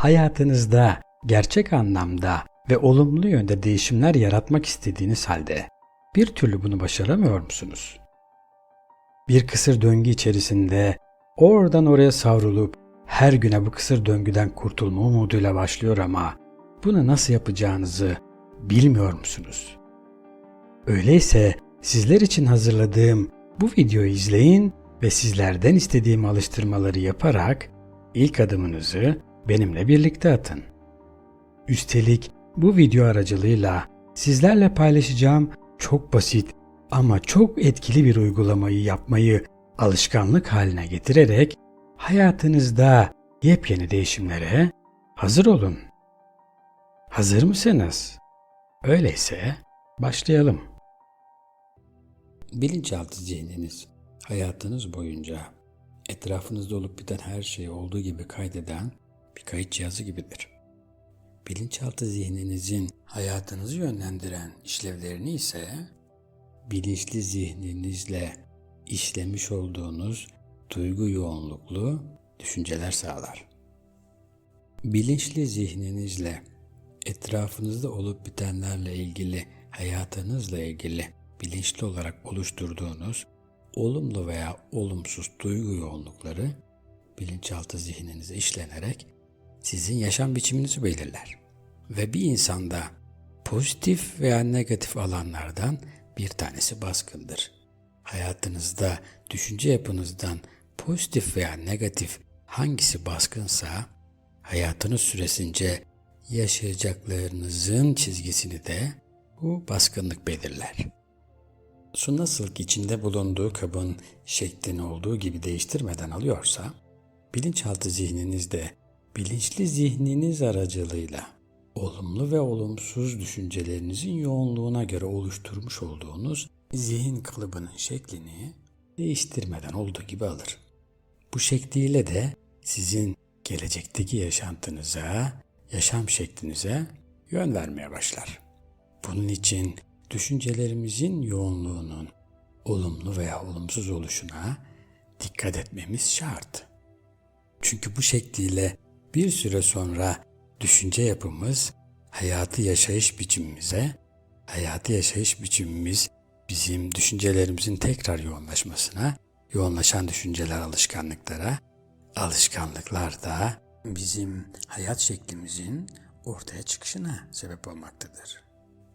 hayatınızda gerçek anlamda ve olumlu yönde değişimler yaratmak istediğiniz halde bir türlü bunu başaramıyor musunuz? Bir kısır döngü içerisinde oradan oraya savrulup her güne bu kısır döngüden kurtulma umuduyla başlıyor ama bunu nasıl yapacağınızı bilmiyor musunuz? Öyleyse sizler için hazırladığım bu videoyu izleyin ve sizlerden istediğim alıştırmaları yaparak ilk adımınızı benimle birlikte atın. Üstelik bu video aracılığıyla sizlerle paylaşacağım çok basit ama çok etkili bir uygulamayı yapmayı alışkanlık haline getirerek hayatınızda yepyeni değişimlere hazır olun. Hazır mısınız? Öyleyse başlayalım. Bilinçaltı zihniniz hayatınız boyunca etrafınızda olup biten her şeyi olduğu gibi kaydeden bir kayıt cihazı gibidir. Bilinçaltı zihninizin hayatınızı yönlendiren işlevlerini ise bilinçli zihninizle işlemiş olduğunuz duygu yoğunluklu düşünceler sağlar. Bilinçli zihninizle etrafınızda olup bitenlerle ilgili hayatınızla ilgili bilinçli olarak oluşturduğunuz olumlu veya olumsuz duygu yoğunlukları bilinçaltı zihninize işlenerek sizin yaşam biçiminizi belirler. Ve bir insanda pozitif veya negatif alanlardan bir tanesi baskındır. Hayatınızda düşünce yapınızdan pozitif veya negatif hangisi baskınsa hayatınız süresince yaşayacaklarınızın çizgisini de bu baskınlık belirler. Su nasıl ki içinde bulunduğu kabın şeklini olduğu gibi değiştirmeden alıyorsa, bilinçaltı zihninizde bilinçli zihniniz aracılığıyla olumlu ve olumsuz düşüncelerinizin yoğunluğuna göre oluşturmuş olduğunuz zihin kalıbının şeklini değiştirmeden olduğu gibi alır. Bu şekliyle de sizin gelecekteki yaşantınıza, yaşam şeklinize yön vermeye başlar. Bunun için düşüncelerimizin yoğunluğunun olumlu veya olumsuz oluşuna dikkat etmemiz şart. Çünkü bu şekliyle bir süre sonra düşünce yapımız hayatı yaşayış biçimimize, hayatı yaşayış biçimimiz bizim düşüncelerimizin tekrar yoğunlaşmasına, yoğunlaşan düşünceler alışkanlıklara, alışkanlıklar da bizim hayat şeklimizin ortaya çıkışına sebep olmaktadır.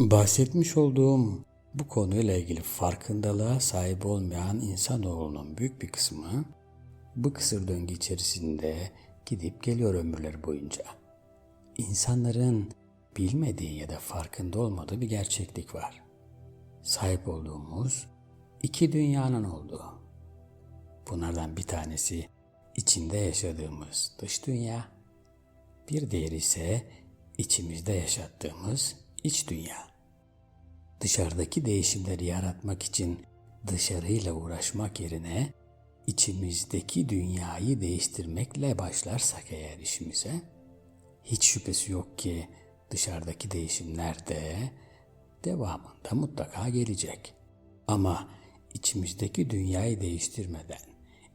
Bahsetmiş olduğum bu konuyla ilgili farkındalığa sahip olmayan insanoğlunun büyük bir kısmı bu kısır döngü içerisinde gidip geliyor ömürleri boyunca. İnsanların bilmediği ya da farkında olmadığı bir gerçeklik var. Sahip olduğumuz iki dünyanın olduğu. Bunlardan bir tanesi içinde yaşadığımız dış dünya, bir diğeri ise içimizde yaşattığımız iç dünya. Dışarıdaki değişimleri yaratmak için dışarıyla uğraşmak yerine içimizdeki dünyayı değiştirmekle başlarsak eğer işimize, hiç şüphesi yok ki dışarıdaki değişimler de devamında mutlaka gelecek. Ama içimizdeki dünyayı değiştirmeden,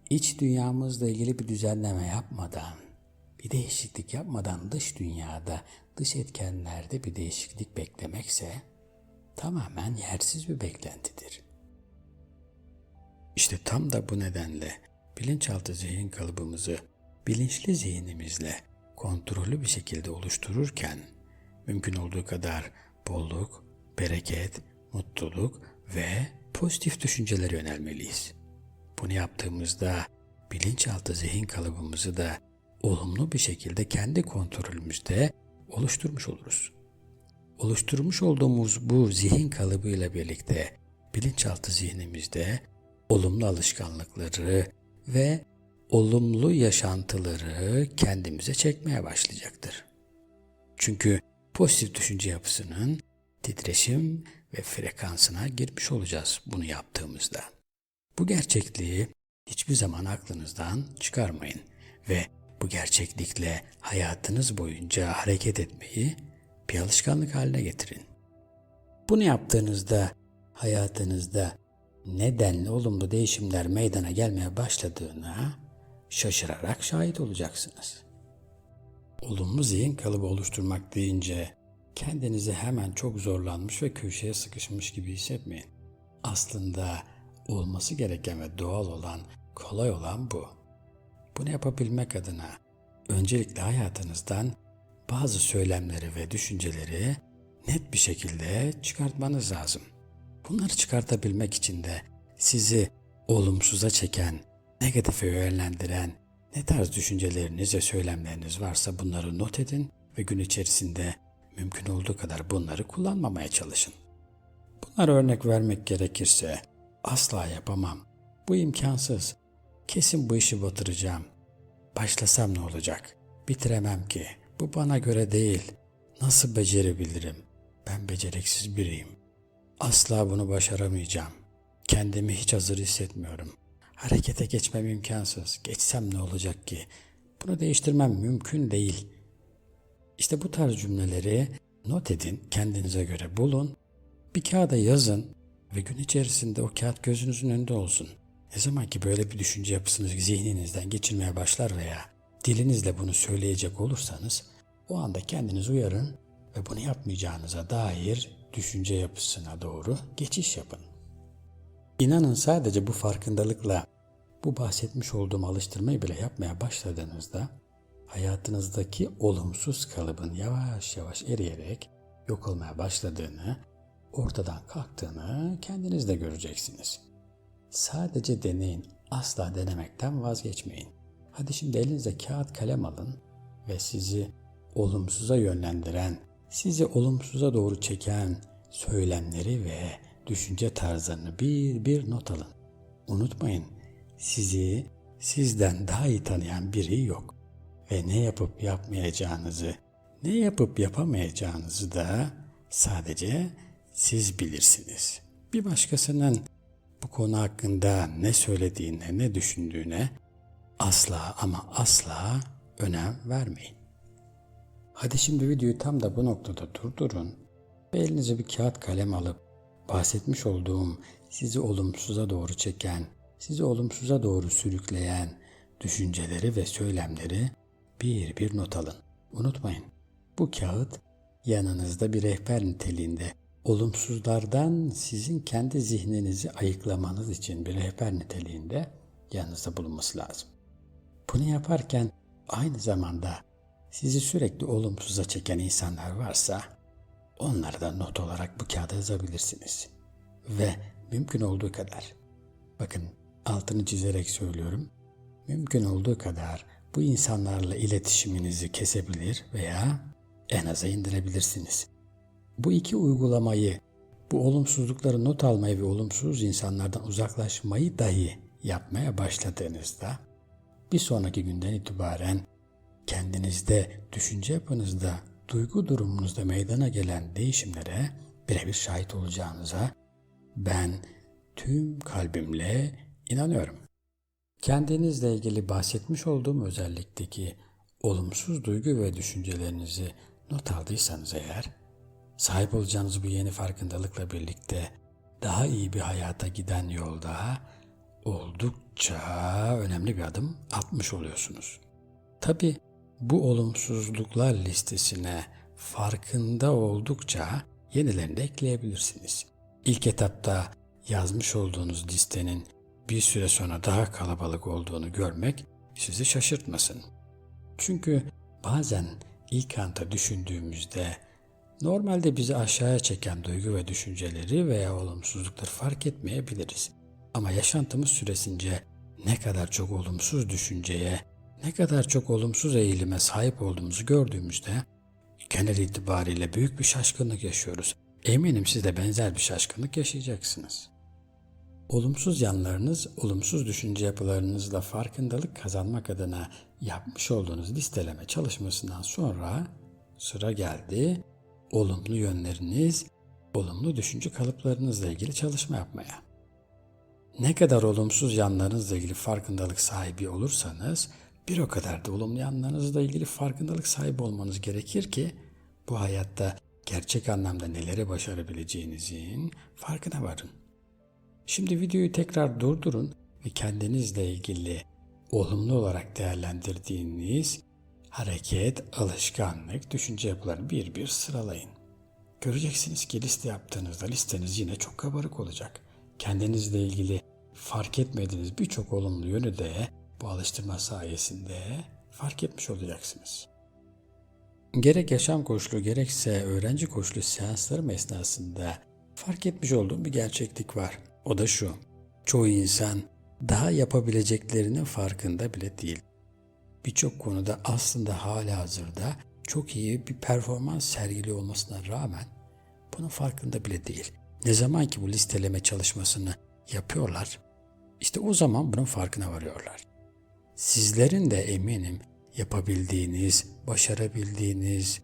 iç dünyamızla ilgili bir düzenleme yapmadan, bir değişiklik yapmadan dış dünyada, dış etkenlerde bir değişiklik beklemekse tamamen yersiz bir beklentidir. İşte tam da bu nedenle bilinçaltı zihin kalıbımızı bilinçli zihnimizle kontrollü bir şekilde oluştururken mümkün olduğu kadar bolluk, bereket, mutluluk ve pozitif düşüncelere yönelmeliyiz. Bunu yaptığımızda bilinçaltı zihin kalıbımızı da olumlu bir şekilde kendi kontrolümüzde oluşturmuş oluruz. Oluşturmuş olduğumuz bu zihin kalıbıyla birlikte bilinçaltı zihnimizde olumlu alışkanlıkları ve olumlu yaşantıları kendimize çekmeye başlayacaktır. Çünkü pozitif düşünce yapısının titreşim ve frekansına girmiş olacağız bunu yaptığımızda. Bu gerçekliği hiçbir zaman aklınızdan çıkarmayın ve bu gerçeklikle hayatınız boyunca hareket etmeyi bir alışkanlık haline getirin. Bunu yaptığınızda hayatınızda nedenli olumlu değişimler meydana gelmeye başladığına şaşırarak şahit olacaksınız. olumlu zihin kalıbı oluşturmak deyince kendinizi hemen çok zorlanmış ve köşeye sıkışmış gibi hissetmeyin. Aslında olması gereken ve doğal olan, kolay olan bu. Bunu yapabilmek adına öncelikle hayatınızdan bazı söylemleri ve düşünceleri net bir şekilde çıkartmanız lazım. Bunları çıkartabilmek için de sizi olumsuza çeken, negatife yönlendiren ne tarz düşünceleriniz ve söylemleriniz varsa bunları not edin ve gün içerisinde mümkün olduğu kadar bunları kullanmamaya çalışın. Bunlara örnek vermek gerekirse asla yapamam. Bu imkansız. Kesin bu işi batıracağım. Başlasam ne olacak? Bitiremem ki. Bu bana göre değil. Nasıl becerebilirim? Ben beceriksiz biriyim. Asla bunu başaramayacağım. Kendimi hiç hazır hissetmiyorum. Harekete geçmem imkansız. Geçsem ne olacak ki? Bunu değiştirmem mümkün değil. İşte bu tarz cümleleri not edin, kendinize göre bulun. Bir kağıda yazın ve gün içerisinde o kağıt gözünüzün önünde olsun. Ne zaman ki böyle bir düşünce yapısını zihninizden geçirmeye başlar veya dilinizle bunu söyleyecek olursanız o anda kendiniz uyarın ve bunu yapmayacağınıza dair düşünce yapısına doğru geçiş yapın. İnanın sadece bu farkındalıkla bu bahsetmiş olduğum alıştırmayı bile yapmaya başladığınızda hayatınızdaki olumsuz kalıbın yavaş yavaş eriyerek yok olmaya başladığını, ortadan kalktığını kendiniz de göreceksiniz. Sadece deneyin, asla denemekten vazgeçmeyin. Hadi şimdi elinize kağıt kalem alın ve sizi olumsuza yönlendiren, sizi olumsuza doğru çeken söylemleri ve düşünce tarzlarını bir bir not alın. Unutmayın, sizi sizden daha iyi tanıyan biri yok. Ve ne yapıp yapmayacağınızı, ne yapıp yapamayacağınızı da sadece siz bilirsiniz. Bir başkasının bu konu hakkında ne söylediğine, ne düşündüğüne asla ama asla önem vermeyin. Hadi şimdi videoyu tam da bu noktada durdurun ve elinize bir kağıt kalem alıp bahsetmiş olduğum sizi olumsuza doğru çeken, sizi olumsuza doğru sürükleyen düşünceleri ve söylemleri bir bir not alın. Unutmayın, bu kağıt yanınızda bir rehber niteliğinde olumsuzlardan sizin kendi zihninizi ayıklamanız için bir rehber niteliğinde yanınızda bulunması lazım. Bunu yaparken aynı zamanda sizi sürekli olumsuza çeken insanlar varsa onları da not olarak bu kağıda yazabilirsiniz. Ve mümkün olduğu kadar bakın altını çizerek söylüyorum. Mümkün olduğu kadar bu insanlarla iletişiminizi kesebilir veya en aza indirebilirsiniz. Bu iki uygulamayı, bu olumsuzlukları not almayı ve olumsuz insanlardan uzaklaşmayı dahi yapmaya başladığınızda bir sonraki günden itibaren kendinizde, düşünce yapınızda, duygu durumunuzda meydana gelen değişimlere birebir şahit olacağınıza ben tüm kalbimle inanıyorum. Kendinizle ilgili bahsetmiş olduğum özellikteki olumsuz duygu ve düşüncelerinizi not aldıysanız eğer, sahip olacağınız bu yeni farkındalıkla birlikte daha iyi bir hayata giden yolda oldukça önemli bir adım atmış oluyorsunuz. Tabi bu olumsuzluklar listesine farkında oldukça yenilerini de ekleyebilirsiniz. İlk etapta yazmış olduğunuz listenin bir süre sonra daha kalabalık olduğunu görmek sizi şaşırtmasın. Çünkü bazen ilk anda düşündüğümüzde normalde bizi aşağıya çeken duygu ve düşünceleri veya olumsuzlukları fark etmeyebiliriz. Ama yaşantımız süresince ne kadar çok olumsuz düşünceye, ne kadar çok olumsuz eğilime sahip olduğumuzu gördüğümüzde genel itibariyle büyük bir şaşkınlık yaşıyoruz. Eminim siz de benzer bir şaşkınlık yaşayacaksınız. Olumsuz yanlarınız, olumsuz düşünce yapılarınızla farkındalık kazanmak adına yapmış olduğunuz listeleme çalışmasından sonra sıra geldi olumlu yönleriniz, olumlu düşünce kalıplarınızla ilgili çalışma yapmaya. Ne kadar olumsuz yanlarınızla ilgili farkındalık sahibi olursanız bir o kadar da olumlu yanlarınızla ilgili farkındalık sahibi olmanız gerekir ki bu hayatta gerçek anlamda neleri başarabileceğinizin farkına varın. Şimdi videoyu tekrar durdurun ve kendinizle ilgili olumlu olarak değerlendirdiğiniz hareket, alışkanlık, düşünce yapılarını bir bir sıralayın. Göreceksiniz ki liste yaptığınızda listeniz yine çok kabarık olacak. Kendinizle ilgili fark etmediğiniz birçok olumlu yönü de bu alıştırma sayesinde fark etmiş olacaksınız. Gerek yaşam koçluğu gerekse öğrenci koçluğu seanslarım esnasında fark etmiş olduğum bir gerçeklik var. O da şu. Çoğu insan daha yapabileceklerinin farkında bile değil. Birçok konuda aslında hala hazırda çok iyi bir performans sergili olmasına rağmen bunun farkında bile değil. Ne zaman ki bu listeleme çalışmasını yapıyorlar, işte o zaman bunun farkına varıyorlar. Sizlerin de eminim yapabildiğiniz, başarabildiğiniz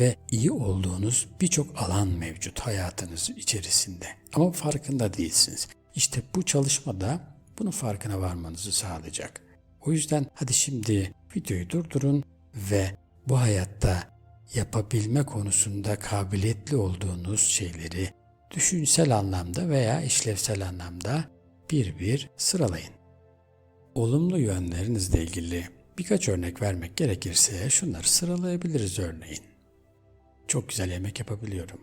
ve iyi olduğunuz birçok alan mevcut hayatınız içerisinde. Ama farkında değilsiniz. İşte bu çalışmada bunun farkına varmanızı sağlayacak. O yüzden hadi şimdi videoyu durdurun ve bu hayatta yapabilme konusunda kabiliyetli olduğunuz şeyleri düşünsel anlamda veya işlevsel anlamda bir bir sıralayın. Olumlu yönlerinizle ilgili birkaç örnek vermek gerekirse şunları sıralayabiliriz örneğin. Çok güzel yemek yapabiliyorum.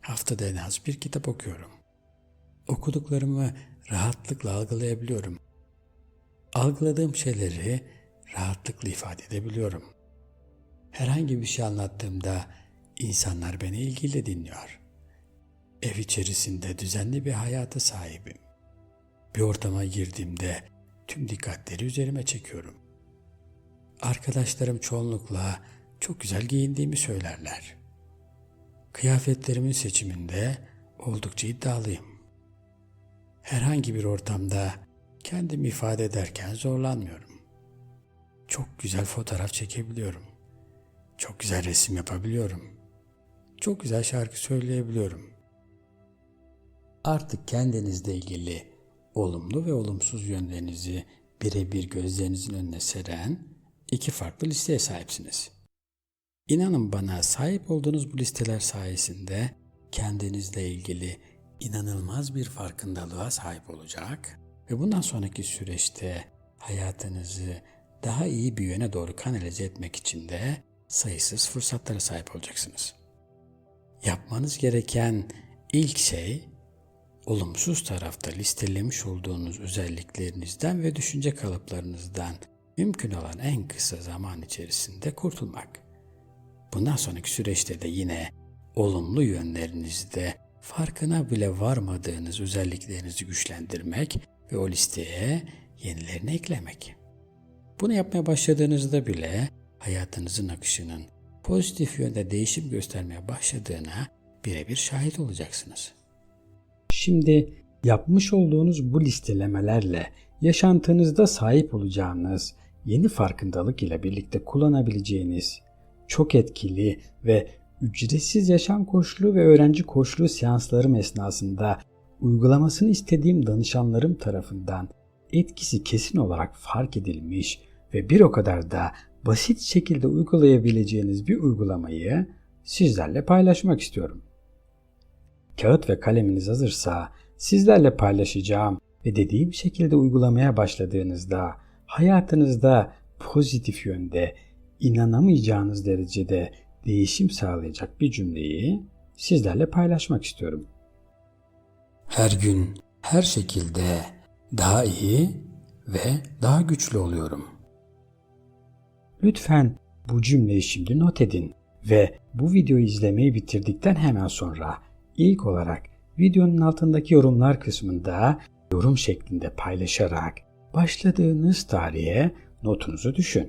Haftada en az bir kitap okuyorum. Okuduklarımı rahatlıkla algılayabiliyorum. Algıladığım şeyleri rahatlıkla ifade edebiliyorum. Herhangi bir şey anlattığımda insanlar beni ilgiyle dinliyor. Ev içerisinde düzenli bir hayata sahibim. Bir ortama girdiğimde tüm dikkatleri üzerime çekiyorum. Arkadaşlarım çoğunlukla çok güzel giyindiğimi söylerler. Kıyafetlerimin seçiminde oldukça iddialıyım. Herhangi bir ortamda kendimi ifade ederken zorlanmıyorum. Çok güzel fotoğraf çekebiliyorum. Çok güzel resim yapabiliyorum. Çok güzel şarkı söyleyebiliyorum. Artık kendinizle ilgili olumlu ve olumsuz yönlerinizi birebir gözlerinizin önüne seren iki farklı listeye sahipsiniz. İnanın bana sahip olduğunuz bu listeler sayesinde kendinizle ilgili inanılmaz bir farkındalığa sahip olacak ve bundan sonraki süreçte hayatınızı daha iyi bir yöne doğru kanalize etmek için de sayısız fırsatlara sahip olacaksınız. Yapmanız gereken ilk şey olumsuz tarafta listelemiş olduğunuz özelliklerinizden ve düşünce kalıplarınızdan mümkün olan en kısa zaman içerisinde kurtulmak. Bundan sonraki süreçte de yine olumlu yönlerinizde farkına bile varmadığınız özelliklerinizi güçlendirmek ve o listeye yenilerini eklemek. Bunu yapmaya başladığınızda bile hayatınızın akışının pozitif yönde değişim göstermeye başladığına birebir şahit olacaksınız. Şimdi yapmış olduğunuz bu listelemelerle yaşantınızda sahip olacağınız yeni farkındalık ile birlikte kullanabileceğiniz çok etkili ve ücretsiz yaşam koçluğu ve öğrenci koçluğu seanslarım esnasında uygulamasını istediğim danışanlarım tarafından etkisi kesin olarak fark edilmiş ve bir o kadar da basit şekilde uygulayabileceğiniz bir uygulamayı sizlerle paylaşmak istiyorum. Kağıt ve kaleminiz hazırsa sizlerle paylaşacağım ve dediğim şekilde uygulamaya başladığınızda hayatınızda pozitif yönde inanamayacağınız derecede değişim sağlayacak bir cümleyi sizlerle paylaşmak istiyorum. Her gün her şekilde daha iyi ve daha güçlü oluyorum. Lütfen bu cümleyi şimdi not edin ve bu videoyu izlemeyi bitirdikten hemen sonra ilk olarak videonun altındaki yorumlar kısmında yorum şeklinde paylaşarak başladığınız tarihe notunuzu düşün.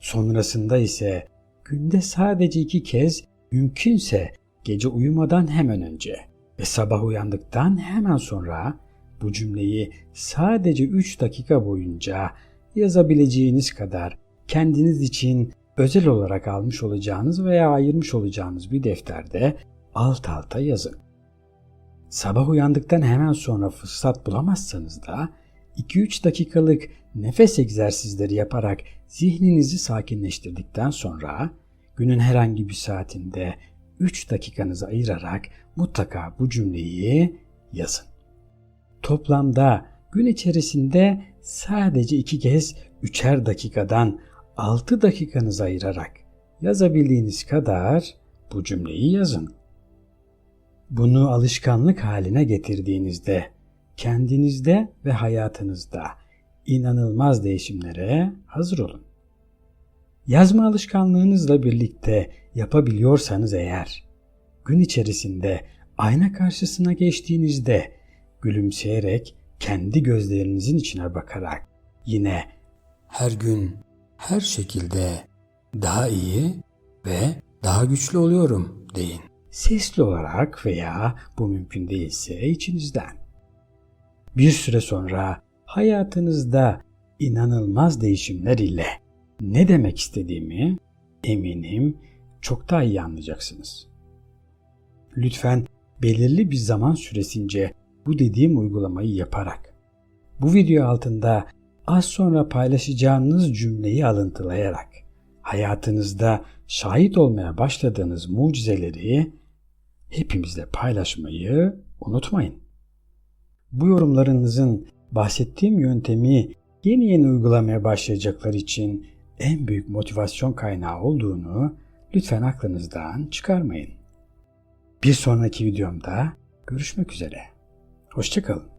Sonrasında ise günde sadece iki kez mümkünse gece uyumadan hemen önce ve sabah uyandıktan hemen sonra bu cümleyi sadece 3 dakika boyunca yazabileceğiniz kadar kendiniz için özel olarak almış olacağınız veya ayırmış olacağınız bir defterde alt alta yazın. Sabah uyandıktan hemen sonra fırsat bulamazsanız da 2-3 dakikalık nefes egzersizleri yaparak zihninizi sakinleştirdikten sonra günün herhangi bir saatinde 3 dakikanızı ayırarak mutlaka bu cümleyi yazın. Toplamda gün içerisinde sadece iki kez üçer dakikadan 6 dakikanızı ayırarak yazabildiğiniz kadar bu cümleyi yazın. Bunu alışkanlık haline getirdiğinizde kendinizde ve hayatınızda inanılmaz değişimlere hazır olun. Yazma alışkanlığınızla birlikte yapabiliyorsanız eğer, gün içerisinde ayna karşısına geçtiğinizde gülümseyerek kendi gözlerinizin içine bakarak yine her gün her şekilde daha iyi ve daha güçlü oluyorum deyin. Sesli olarak veya bu mümkün değilse içinizden. Bir süre sonra hayatınızda inanılmaz değişimler ile ne demek istediğimi eminim çok daha iyi anlayacaksınız. Lütfen belirli bir zaman süresince bu dediğim uygulamayı yaparak bu video altında az sonra paylaşacağınız cümleyi alıntılayarak hayatınızda şahit olmaya başladığınız mucizeleri hepimizle paylaşmayı unutmayın. Bu yorumlarınızın bahsettiğim yöntemi yeni yeni uygulamaya başlayacaklar için en büyük motivasyon kaynağı olduğunu lütfen aklınızdan çıkarmayın. Bir sonraki videomda görüşmek üzere. Hoşçakalın.